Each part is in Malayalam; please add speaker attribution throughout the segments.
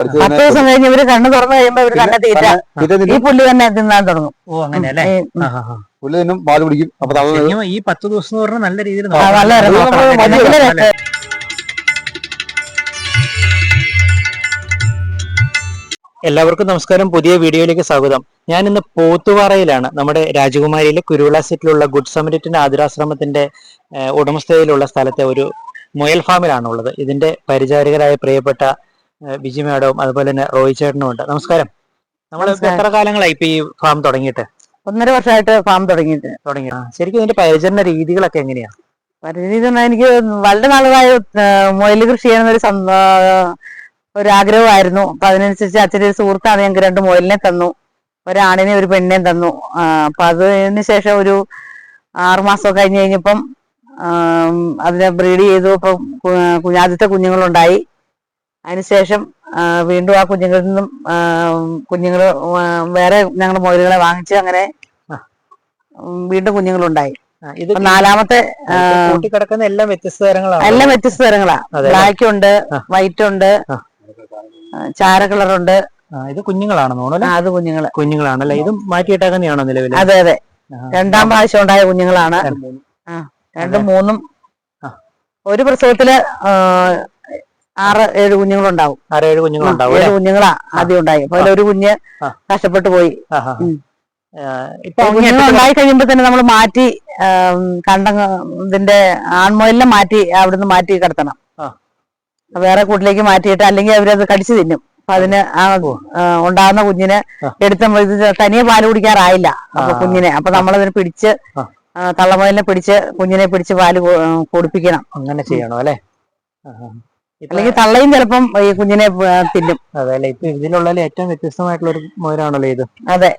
Speaker 1: പത്ത് ദിവസം കഴിഞ്ഞ് ഇവർ കണ്ണ് തുറന്നു കഴിയുമ്പോ ഇവർ കണ്ണ തീറ്റ. ഈ പുല്ല് തന്നെ തിന്നാൻ തുടങ്ങും.
Speaker 2: ഓ അങ്ങനെ അല്ലേ
Speaker 1: ഈ, ഉം.
Speaker 3: പുല്ല് തിന്നും പാൽ കുടിക്കും അപ്പൊ തള്ള
Speaker 2: ഈ പത്ത് ദിവസം എന്ന് പറഞ്ഞാൽ നല്ല രീതിയിൽ
Speaker 1: നല്ല?
Speaker 2: എല്ലാവർക്കും നമസ്കാരം. പുതിയ വീഡിയോയിലേക്ക് സ്വാഗതം. ഞാൻ ഇന്ന് പോത്തുപാറയിലാണ് നമ്മുടെ രാജകുമാരിയിലെ കുരുവിള സെറ്റിലുള്ള ഗുഡ് സമരിറ്റിന്റെ ആതുരാശ്രമത്തിന്റെ ഉടമസ്ഥതയിലുള്ള സ്ഥലത്തെ ഒരു മുയൽ ഫാമിലാണുള്ളത്. ഇതിന്റെ പരിചാരകരായ പ്രിയപ്പെട്ട ബിജി മാഡവും അതുപോലെ തന്നെ റോയി ചേട്ടനും ഉണ്ട്. നമസ്കാരം. നമ്മൾ എത്ര കാലങ്ങളായി ഇപ്പൊ ഈ ഫാം തുടങ്ങിയിട്ട്?
Speaker 1: ഒന്നര വർഷമായിട്ട് ഫാം തുടങ്ങിയിട്ട്.
Speaker 2: തുടങ്ങി ശരിക്കും ഇതിന്റെ പരിചരണ രീതികളൊക്കെ എങ്ങനെയാ?
Speaker 1: തന്നെ എനിക്ക് വളരെ നാളുകളായി മൊയിൽ കൃഷി ചെയ്യുന്ന ഒരു ഒരു ആഗ്രഹമായിരുന്നു. അപ്പൊ അതിനനുസരിച്ച് അച്ഛന്റെ ഒരു സുഹൃത്താണ് ഞങ്ങൾക്ക് രണ്ട് മുയലിനെ തന്നു. ഒരാണിനെ ഒരു പെണ്ണിനെയും തന്നു. അപ്പൊ അതിന് ശേഷം ഒരു ആറുമാസം കഴിഞ്ഞ് കഴിഞ്ഞപ്പം അതിനെ ബ്രീഡ് ചെയ്തു. കു- ആദ്യത്തെ കുഞ്ഞുങ്ങളുണ്ടായി. അതിനുശേഷം വീണ്ടും ആ കുഞ്ഞുങ്ങളിൽ നിന്നും കുഞ്ഞുങ്ങൾ വേറെ ഞങ്ങൾ മുയലുകളെ വാങ്ങിച്ച് അങ്ങനെ വീണ്ടും കുഞ്ഞുങ്ങളുണ്ടായി.
Speaker 2: ഇത്
Speaker 1: നാലാമത്തെ
Speaker 2: കിടക്കുന്ന എല്ലാം വ്യത്യസ്ത തരങ്ങളാണ്?
Speaker 1: എല്ലാം വ്യത്യസ്ത തരങ്ങളാ. ബ്ലാക്ക് ഉണ്ട് വൈറ്റ് ഉണ്ട് ചാര കളറുണ്ട്.
Speaker 2: ഇത് കുഞ്ഞുങ്ങളാണ് തോന്നുന്നു
Speaker 1: അത് കുഞ്ഞുങ്ങൾ.
Speaker 2: കുഞ്ഞുങ്ങളാണല്ലേ? ഇതും മാറ്റിയിട്ടേക്കുന്നതാണോ നിലവിൽ
Speaker 1: അതെ അതെ. രണ്ടാം പ്രാവശ്യം ഉണ്ടായ കുഞ്ഞുങ്ങളാണ്. രണ്ടും മൂന്നും. ഒരു പ്രസവത്തിൽ ആറ് ഏഴ് കുഞ്ഞുങ്ങളുണ്ടാവും.
Speaker 2: ആറ് ഏഴ് കുഞ്ഞുങ്ങളുണ്ടാവും
Speaker 1: ഏഴ് കുഞ്ഞുങ്ങളാ ആദ്യം ഉണ്ടായി. അപ്പൊ ഒരു കുഞ്ഞ്. കഷ്ടപ്പെട്ടു പോയി. ഉണ്ടായി കഴിയുമ്പോ തന്നെ നമ്മൾ മാറ്റി കണ്ടതിന്റെ കണ്ട ഇതിന്റെ ആൺമൊയിലിനെ മാറ്റി അവിടുന്ന് മാറ്റി കിടത്തണം. വേറെ കൂട്ടിലേക്ക് മാറ്റിയിട്ട് അല്ലെങ്കിൽ അവരത് കടിച്ചു തിന്നും. അപ്പൊ അതിന് ആ ഉണ്ടാകുന്ന കുഞ്ഞിനെ എടുത്ത ഇത് തനിയെ പാൽ കുടിക്കാറായില്ല. അപ്പൊ. കുഞ്ഞിനെ അപ്പൊ നമ്മളതിനെ പിടിച്ച്.
Speaker 2: ആ,
Speaker 1: പിടിച്ച് കുഞ്ഞിനെ പിടിച്ച് പാൽ കൊടുപ്പിക്കണം.
Speaker 2: അങ്ങനെ ചെയ്യണോ അല്ലെ?
Speaker 1: അല്ലെങ്കിൽ തള്ളയും ചിലപ്പം ഈ കുഞ്ഞിനെ തിന്നും.
Speaker 2: അതെ അല്ലെ ഇപ്പൊ ഇതിലുള്ള ഏറ്റവും വ്യത്യസ്തമായിട്ടുള്ള ഒരു മൊയലാണല്ലോ ഇത്.
Speaker 1: അതെ.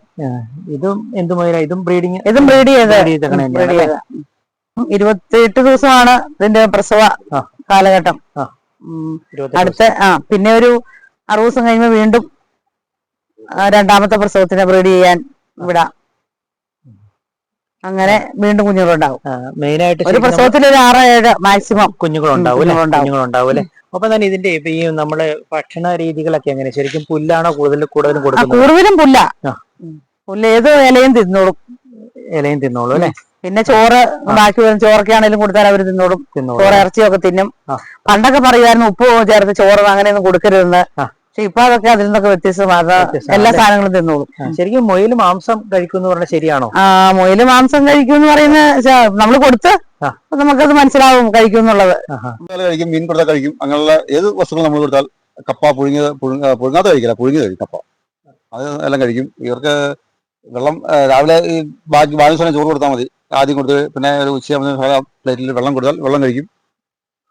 Speaker 2: ഇതും എന്ത് മൊയല ഇതും ബ്രീഡിങ്
Speaker 1: ഇതും ബ്രീഡ് ചെയ്ത്. ഇരുപത്തിയെട്ട് ദിവസമാണ് ഇതിന്റെ പ്രസവ കാലഘട്ടം. അടുത്ത ആ പിന്നെ ഒരു അറുപത് ദിവസം കഴിയുമ്പോൾ വീണ്ടും രണ്ടാമത്തെ പ്രസവത്തിനെ ബ്രീഡ് ചെയ്യാൻ വിടാം. അങ്ങനെ വീണ്ടും കുഞ്ഞുങ്ങളുണ്ടാവും.
Speaker 2: മെയിനായിട്ട്
Speaker 1: ഒരു പ്രസവത്തിൽ ഒരു ആറ് ഏഴ് മാക്സിമം
Speaker 2: കുഞ്ഞുങ്ങളുണ്ടാവും.
Speaker 1: കുഞ്ഞുങ്ങളുണ്ടാവും
Speaker 2: അല്ലെ? അപ്പൊ തന്നെ ഇതിന്റെ ഈ നമ്മൾ ഭക്ഷണ രീതികളൊക്കെ എങ്ങനെ? ശരിക്കും പുല്ലാണോ കൂടുതൽ കൂടുതലും കൊടുക്കുന്നത്?
Speaker 1: കൂടുതലും പുല്ല. പുല്ലേതോ. പുല്ല് ഏത് ഇലയും തിന്നോളും.
Speaker 2: ഇലയും തിന്നോളൂ അല്ലെ?
Speaker 1: പിന്നെ ചോറ് ബാക്കി വരും ചോറൊക്കെ ആണെങ്കിലും കൊടുത്താൽ അവർ തിന്നോളും. ചോറ് ഇറച്ചിയൊക്കെ തിന്നും. പണ്ടൊക്കെ പറയുമായിരുന്നു ഉപ്പ് ചേർത്ത് ചോറ് അങ്ങനെയൊന്നും കൊടുക്കരുതെന്ന്. പക്ഷെ ഇപ്പൊ അതൊക്കെ അതിൽ നിന്നൊക്കെ വ്യത്യസ്തമാണ്. എല്ലാ സാധനങ്ങളും തിന്നോളും.
Speaker 2: ശരിക്കും മൊയിൽ മാംസം കഴിക്കുന്നു പറഞ്ഞാൽ ശരിയാണോ?
Speaker 1: ആ മൊയിൽ മാംസം കഴിക്കും എന്ന് പറയുന്ന നമ്മൾ കൊടുത്ത് നമുക്കത് മനസ്സിലാവും കഴിക്കും എന്നുള്ളത്.
Speaker 3: കഴിക്കും മീൻ കൊടുത്താൽ കഴിക്കും അങ്ങനെയുള്ള ഏത് വസ്തുക്കൾ നമ്മൾ കൊടുത്താൽ കപ്പ പുഴുങ്ങിയത് പുഴുങ്ങ പുഴുങ്ങാത്ത കഴിക്കില്ല പുഴുങ്ങി കഴിക്കും കപ്പ. അത് എല്ലാം കഴിക്കും. ഇവർക്ക് വെള്ളം രാവിലെ ഈ ബാക്കി ബാലൻസ് ചോറ് കൊടുത്താൽ മതി. ആദ്യം കൊടുത്ത് പിന്നെ ഒരു ഉച്ചയാകുമ്പോൾ പ്ലേറ്റിൽ വെള്ളം കൊടുത്താൽ വെള്ളം കഴിക്കും.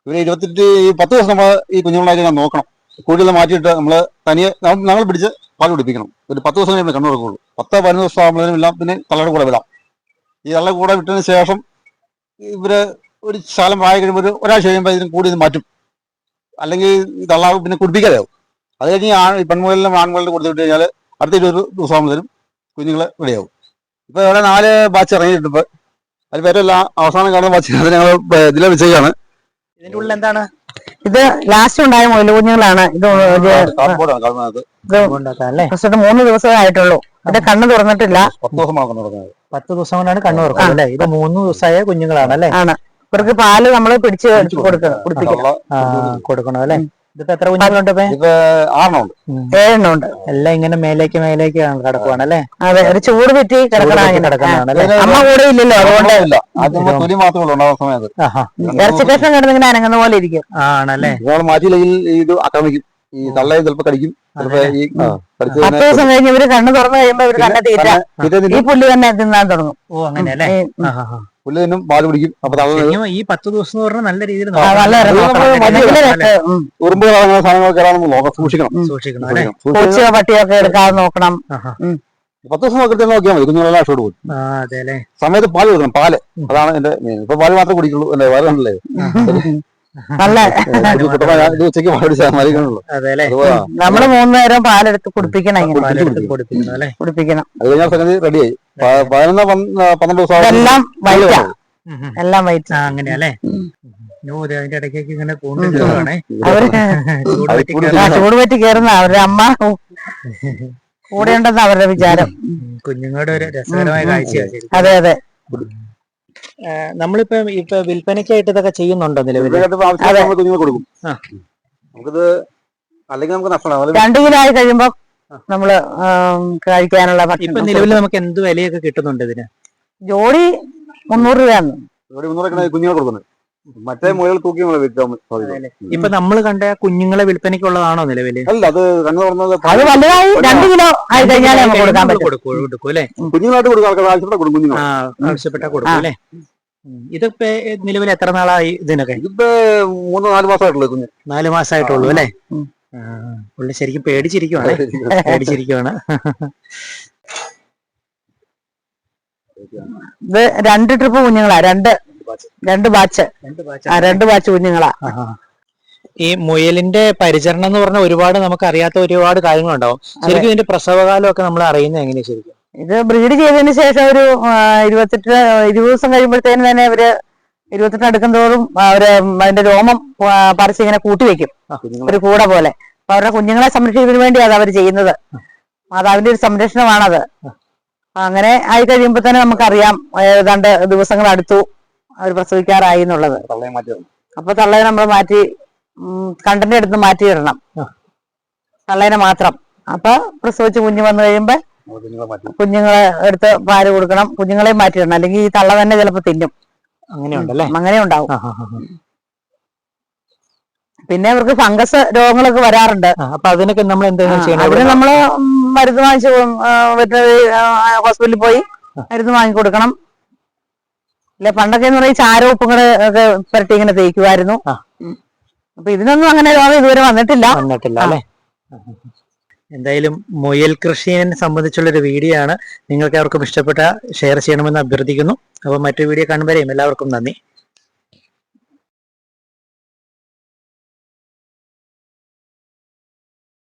Speaker 3: ഇവർ ഇരുപത്തെട്ട് ഈ പത്ത് ദിവസം നമ്മൾ ഈ കുഞ്ഞുങ്ങളായിട്ട് നോക്കണം. കൂടുതൽ മാറ്റിയിട്ട് നമ്മൾ തനിയെ നമ്മൾ പിടിച്ച് പാൽ കുടിപ്പിക്കണം. ഒരു പത്ത് ദിവസം കഴിയുമ്പോൾ കണ്ണു കൊടുക്കുള്ളൂ പത്ത് പതിനൊന്ന് ദിവസം ആകുമ്പോഴേനും എല്ലാം പിന്നെ തള്ളയുടെ കൂടെ വിടാം ഈ തള്ള കൂടെ വിട്ടതിന് ശേഷം ഇവർ ഒരു ശാലം പ്രായം കഴിയുമ്പോൾ ഒരു ഒരാഴ്ച കഴിയുമ്പോൾ ഇതിന് കൂടി ഇത് മാറ്റും. അല്ലെങ്കിൽ ഈ തള്ള പിന്നെ കുടിപ്പിക്കാതെയാവും അത് കഴിഞ്ഞ് ആ പെൺമുകളിലും ആൺമുകളിലും കൊടുത്തു വിട്ട് കഴിഞ്ഞാൽ അടുത്ത ഇരുപത് ദിവസം ആകുമ്പോഴത്തേനും കുഞ്ഞുങ്ങളെ റെഡിയാവും. ഇപ്പൊ ഇവിടെ നാല് ബാച്ച് ഇറങ്ങിയിട്ടുണ്ട് അതിൽ പേരല്ല അവസാനം കാണുന്ന ബാച്ച് ഞങ്ങൾ ഇതിലെ വിജയമാണ്
Speaker 2: ഇതിന്റെ ഉള്ളിൽ എന്താണ്?
Speaker 1: ഇത് ലാസ്റ്റ് ഉണ്ടായ മൊയിൽ കുഞ്ഞുങ്ങളാണ്. ഇത്
Speaker 2: അല്ലെ
Speaker 1: മൂന്ന് ദിവസമേ ആയിട്ടുള്ളൂ. അത് കണ്ണ് തുറന്നിട്ടില്ല.
Speaker 3: പത്ത്
Speaker 2: ദിവസം കൊണ്ടാണ് കണ്ണു തുറക്കുന്നത് അല്ലെ? ഇത് മൂന്ന് ദിവസമായ കുഞ്ഞുങ്ങളാണ് അല്ലെ
Speaker 1: ആണ്. ഇവർക്ക് പാൽ നമ്മൾ പിടിച്ച് കൊടുക്കണം.
Speaker 2: കൊടുക്കണം. അല്ലെ? ഇതിപ്പോ എത്ര കുഞ്ഞുങ്ങളുണ്ട്
Speaker 1: ഏഴെണ്ണം ഉണ്ട്
Speaker 2: എല്ലാം ഇങ്ങനെ മേലേക്ക് മേലേക്ക് കിടക്കുവാണ് അല്ലേ?
Speaker 1: അതെ ഒരു ചൂട് പറ്റി കിടക്കണം. അമ്മ കൂടെ ഇല്ലല്ലോ അതുകൊണ്ട് ഇറച്ചി കഷ്ണം കിടന്നിങ്ങനെ അനങ്ങുന്ന പോലെ ഇരിക്കും.
Speaker 2: ആണല്ലേ?
Speaker 3: നമ്മൾ മാറ്റിയില്ലെങ്കിൽ ഇത് ആക്രമിക്കും. ഈ തള്ളയെ കടിക്കും.
Speaker 1: പത്ത് ദിവസം കഴിഞ്ഞ് ഇവർ കണ്ണ് തുറന്നു കഴിയുമ്പോ ഇവർ കണ്ണ തീറ്റ. ഈ
Speaker 3: പുള്ളി
Speaker 1: പുല്ല് തന്നെ തിന്നാൻ തുടങ്ങും.
Speaker 2: ഓ അങ്ങനെ
Speaker 3: പുല്ല് തിന്നും പാൽ കുടിക്കും അപ്പൊ
Speaker 2: ഈ പത്ത് ദിവസം എന്ന് പറഞ്ഞാൽ നല്ല രീതിയിൽ.
Speaker 3: ഉറുമ്പ് കളഞ്ഞ സാധനങ്ങളൊക്കെ ഇടാൻ നോക്കാം സൂക്ഷിക്കണം.
Speaker 2: സൂക്ഷിക്കണം
Speaker 1: പൂച്ചയോ എടുക്കാതെ നോക്കണം.
Speaker 3: പത്ത് ദിവസം നോക്കിയിട്ട് നോക്കിയാൽ മതി. കുഞ്ഞുങ്ങളെല്ലാം
Speaker 2: ലാഷോട് അല്ലേ?
Speaker 3: സമയത്ത് പാൽ കൊടുക്കണം. പാൽ. അതാണ് എന്റെ മെയിൻ ഇപ്പൊ പാൽ മാത്രമേ കുടിക്കുള്ളൂ. അല്ലേ? വേറെ കണ്ടല്ലേ
Speaker 1: നല്ല
Speaker 2: അല്ലേ
Speaker 1: നമ്മൾ മൂന്ന് നേരം പാലെടുത്ത് കുടിപ്പിക്കണം
Speaker 2: അല്ലേ?
Speaker 1: കുടിപ്പിക്കണം.
Speaker 3: റെഡിയായി
Speaker 1: വൈറ്റാ.
Speaker 2: ഉം.
Speaker 1: എല്ലാം വൈറ്റ്.
Speaker 2: അതിന്റെ ഇടയ്ക്കേക്ക് ഇങ്ങനെ
Speaker 1: ആ ചൂട് പറ്റി കയറുന്ന അവരുടെ അമ്മ കൂടെ ഉണ്ടെന്ന് അവരുടെ വിചാരം.
Speaker 2: കുഞ്ഞുങ്ങളുടെ ഒരു രസകരമായ. കാഴ്ചയാണ്
Speaker 1: അതെ അതെ.
Speaker 2: നമ്മളിപ്പോ ഇപ്പൊ വിൽപ്പനയ്ക്കായിട്ട് ഇതൊക്കെ ചെയ്യുന്നുണ്ടോ നിലവിൽ
Speaker 3: കുഞ്ഞുങ്ങൾ കൊടുക്കും. നമുക്കിത് അല്ലെങ്കിൽ നമുക്ക് നഷ്ടമാണ്
Speaker 1: രണ്ടു കിലോ ആയി കഴിയുമ്പോ നമ്മൾ കഴിക്കാനുള്ള
Speaker 2: ഇപ്പൊ നിലവിൽ നമുക്ക് എന്ത് വിലയൊക്കെ കിട്ടുന്നുണ്ട് ഇതിന്?
Speaker 1: ജോഡി മുന്നൂറ് രൂപയാണ്.
Speaker 3: ജോഡി മുന്നൂറ് കുഞ്ഞുങ്ങൾ കൊടുക്കുന്നത്. മറ്റേ മുയൽ തൂക്കി നമ്മൾ വിൽക്കാൻ സാധിക്കും
Speaker 2: ഇപ്പൊ നമ്മൾ കണ്ട കുഞ്ഞുങ്ങളെ വിൽപ്പനയ്ക്കുള്ളതാണോ നിലവിൽ?
Speaker 3: അല്ല അത് കണ്ണു തുറന്നത്
Speaker 1: അത് വലുതായി രണ്ട് കിലോ ആയി കഴിഞ്ഞാലേ നമുക്ക് കൊടുക്കാൻ
Speaker 2: നമ്മൾ
Speaker 1: പറ്റും.
Speaker 2: കൊടുക്കും അല്ലേ?
Speaker 3: കുഞ്ഞുങ്ങളായിട്ട് കൊടുക്കും ആൾക്കാർ ആവശ്യപ്പെട്ട കൊടുക്കും കുഞ്ഞുങ്ങൾ
Speaker 2: ആ ആവശ്യപ്പെട്ട കൊടുക്കും അല്ലേ? ഇതിപ്പോ നിലവിൽ എത്ര നാളായി ഇതിനൊക്കെ?
Speaker 3: ഇതിപ്പോ മൂന്ന് നാല് മാസമായിട്ടുള്ളൂ കുഞ്ഞ്.
Speaker 2: നാല് മാസമായിട്ടുള്ളൂ അല്ലേ. പുള്ളി ശരിക്കും പേടിച്ചിരിക്കുവാണ്. പേടിച്ചിരിക്കുവാണ്.
Speaker 1: ഇത് രണ്ട് ട്രിപ്പ് കുഞ്ഞുങ്ങളാ? രണ്ട് രണ്ട് ബാച്ച്.
Speaker 2: രണ്ട്
Speaker 1: ആ രണ്ട് ബാച്ച് കുഞ്ഞുങ്ങളാ.
Speaker 2: ഈ മുയലിന്റെ പരിചരണം എന്ന് പറഞ്ഞാൽ ഒരുപാട് നമുക്ക് അറിയാത്ത ഒരുപാട് കാര്യങ്ങളുണ്ടാവും. ശരിക്കും ഇതിന്റെ പ്രസവകാലമൊക്കെ നമ്മൾ അറിയുന്നത് എങ്ങനെയാ ശരിക്കും?
Speaker 1: ഇത് ബ്രീഡ് ചെയ്തതിന് ശേഷം ഒരു ഇരുപത്തെട്ട് ഇരുപത് ദിവസം കഴിയുമ്പോഴത്തേനും തന്നെ അവർ ഇരുപത്തെട്ട് അടുക്കും തോറും അവർ അതിന്റെ രോമം ആ, പറിച്ച് ഇങ്ങനെ കൂട്ടി വെക്കും. ഒരു കൂട പോലെ. അപ്പൊ അവരുടെ കുഞ്ഞുങ്ങളെ സംരക്ഷിക്കുന്നതിന് വേണ്ടിയാണ് അവർ ചെയ്യുന്നത്. മാതാവിന്റെ ഒരു സംരക്ഷണമാണത്. അങ്ങനെ ആയി കഴിയുമ്പോ തന്നെ നമുക്കറിയാം ഏതാണ്ട് ദിവസങ്ങൾ അടുത്തു അവർ പ്രസവിക്കാറായി എന്നുള്ളത്. അപ്പൊ തള്ളയെ നമ്മൾ മാറ്റി കണ്ടന്റ് എടുത്ത് മാറ്റി ഇടണം. തള്ളേനെ മാത്രം. അപ്പൊ പ്രസവിച്ച് കുഞ്ഞ് വന്നു കഴിയുമ്പോ
Speaker 3: കുഞ്ഞുങ്ങളെ
Speaker 1: എടുത്ത് പാൽ കൊടുക്കണം. കുഞ്ഞുങ്ങളെ മാറ്റിയിടണം അല്ലെങ്കിൽ ഈ തള്ള തന്നെ ചിലപ്പോ തിന്നും.
Speaker 2: അങ്ങനെയുണ്ടല്ലേ?
Speaker 1: അങ്ങനെ ഉണ്ടാവും. പിന്നെ അവർക്ക് ഫംഗസ് രോഗങ്ങളൊക്കെ വരാറുണ്ട്.
Speaker 2: അപ്പൊ അതിനൊക്കെ നമ്മൾ
Speaker 1: അതിന് നമ്മൾ മരുന്ന് വാങ്ങിച്ച് വെറ്ററിനറി ഹോസ്പിറ്റലിൽ പോയി
Speaker 2: മരുന്ന്
Speaker 1: മരുന്ന് വാങ്ങിക്കൊടുക്കണം. ഇല്ല പണ്ടൊക്കെ എന്ന് പറയുന്ന ഉപ്പും കൂടെ ഒക്കെ പുരട്ടി ഇങ്ങനെ തേക്കുമായിരുന്നു അപ്പൊ ഇതിനൊന്നും അങ്ങനെ രോഗം ഇതുവരെ വന്നിട്ടില്ല.
Speaker 2: വന്നിട്ടില്ല അല്ലെ? എന്തായാലും മുയൽ കൃഷിയെ സംബന്ധിച്ചുള്ള ഒരു വീഡിയോ ആണ്. നിങ്ങൾക്ക് അവർക്കും ഇഷ്ടപ്പെട്ട ഷെയർ ചെയ്യണമെന്ന് അഭ്യർത്ഥിക്കുന്നു. അപ്പോൾ മറ്റൊരു വീഡിയോ കാണുമ്പോഴേയും എല്ലാവർക്കും നന്ദി.